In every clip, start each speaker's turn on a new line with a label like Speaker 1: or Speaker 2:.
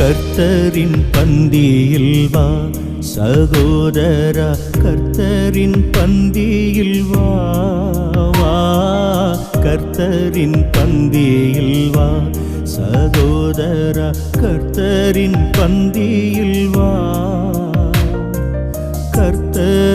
Speaker 1: கர்த்தரின் பந்தியில் வா. சகோதரா கர்த்தரின் பந்தியில் வா. வா. கர்த்தரின் பந்தியில் வா. சகோதரா கர்த்தரின் பந்தியில் வா.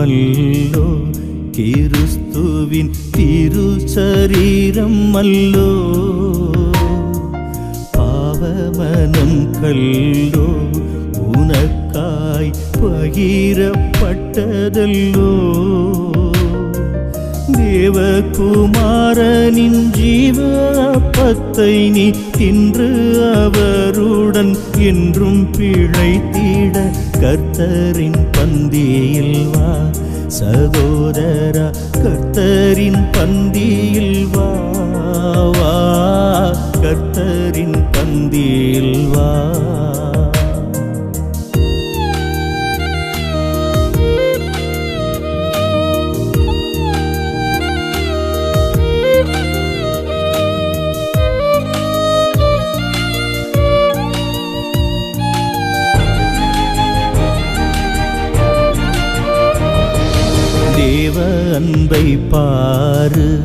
Speaker 1: அப்பம் அல்லோ கிறிஸ்துவின் திரு சரீரம் அல்லோ பாவமனம் கல்லோ உனக்காய் பகிரப்பட்டதல்லோ. தேவகுமாரனின் ஜீவ அப்பத்தை நீ தின்று அவருடன் என்றும் பிழைத்திட கர்த்தரின் பந்தியில் வா. சகோதரா கர்த்தரின் பந்தியில் வா கர்த்தரின் பந்தியில் தேவ அன்பை பாரு.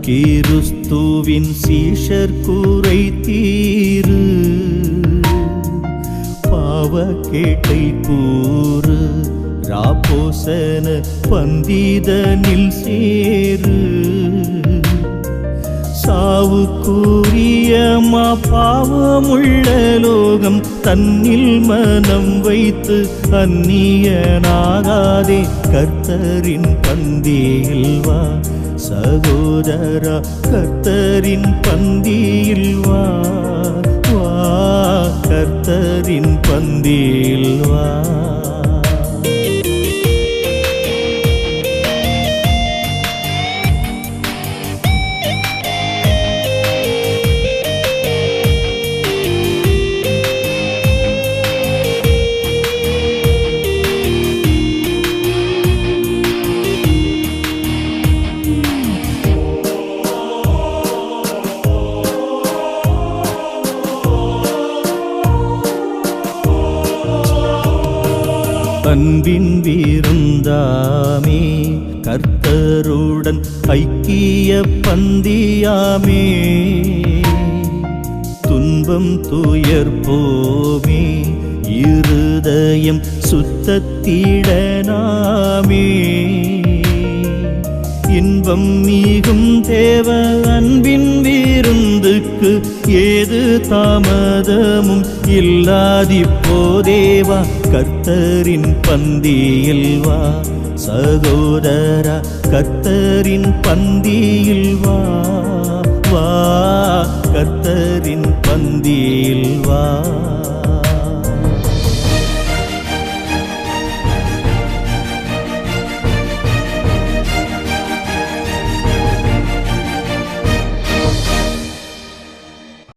Speaker 1: கிறிஸ்துவின் சீஷர் கூரை தீரு. பாவ கேட்டை கூறு. ராபோசன பந்திதனில் சேரு. சாவுக்குரியமா பாவமுள்ள லோகம் தன்னில் மனம் வைத்து அந்நியனாகாதே. கர்த்தரின் பந்தியில் வா சகோதரா கர்த்தரின் பந்தியில் வா வா கர்த்தரின் பந்தியில் அன்பின் வீருந்தாமே கர்த்தருடன் ஐக்கிய பந்தியாமே. துன்பம் துயர் போமே இருதயம் சுத்தத்திடனாமே. இன்பம் மிகும் தேவ அன்பின் விருந்துக்கு ஏது தாமதமும் இல்லாதிப்போதேவா? கர்த்தரின் பந்தியில் வா. சகோதரா கர்த்தரின் பந்தியில் வா. பந்தியில் வா